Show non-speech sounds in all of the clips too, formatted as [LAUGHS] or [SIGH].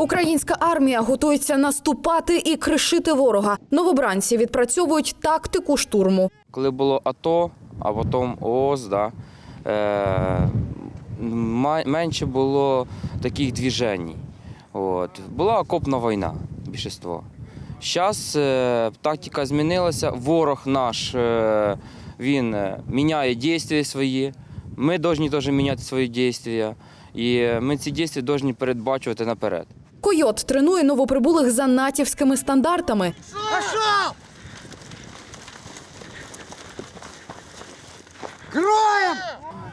Українська армія готується наступати і кришити ворога. Новобранці відпрацьовують тактику штурму. Коли було АТО, а потім ООС, да, е, менше було таких движень. От. Була окопна війна, більшість. Зараз е, тактика змінилася, ворог наш е, він е, міняє дії свої. Ми повинні теж міняти свої дії. І ми ці дії повинні передбачувати наперед. Койот тренує новоприбулих за натівськими стандартами.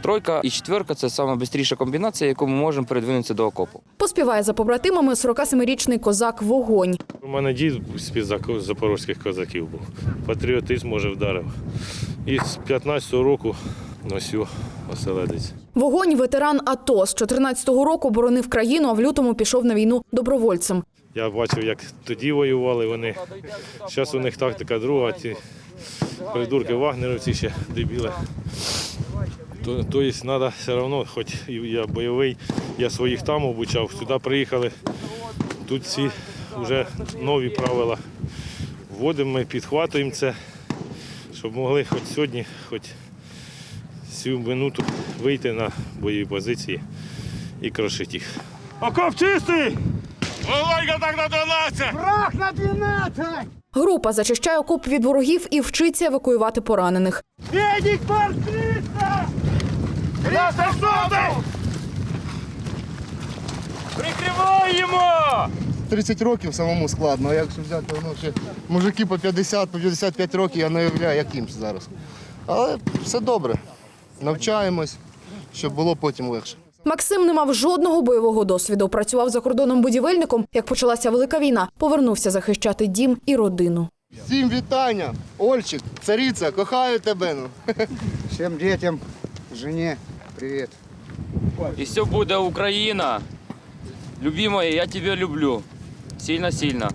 Тройка і четверка це найшвидша комбінація, яку ми можемо передвинутися до окопу. Поспіває за побратимами 47-річний козак Вогонь. У мене дід з-під запорозьких козаків був. Патріотизм може вдарив. І з 15-го року носю оселедець. Вогонь ветеран АТО з 14-го року боронив країну, а в лютому пішов на війну добровольцем. Я бачив, як тоді воювали вони. Зараз у них тактика друга, ці придурки вагнерівці ще дебіли. То- Тобто треба все одно, хоч я бойовий, я своїх там обучав, сюди приїхали. Тут всі вже нові правила. Вводимо, ми підхватуємо це, щоб могли хоч сьогодні, хоч цю минуту вийти на бойові позиції і крошити їх. Окоп чистий! Володька так на 12! Група зачищає окоп від ворогів і вчиться евакуювати поранених. Барсиста! Красавчик! Прикриваємо! 30 років самому складно, а якщо взяти воно ще мужики по 50, по 55 років, я не уявляю, як їм зараз. Але все добре. Навчаємось, щоб було потім легше. Максим не мав жодного бойового досвіду. Працював за кордоном будівельником. Як почалася велика війна, повернувся захищати дім і родину. Всім вітання! Ольчик, цариця, кохаю тебе. Ну. [LAUGHS] Всем детям, жене, привет. І все буде Україна. Любимая, я тебе люблю. Сильно-сильно.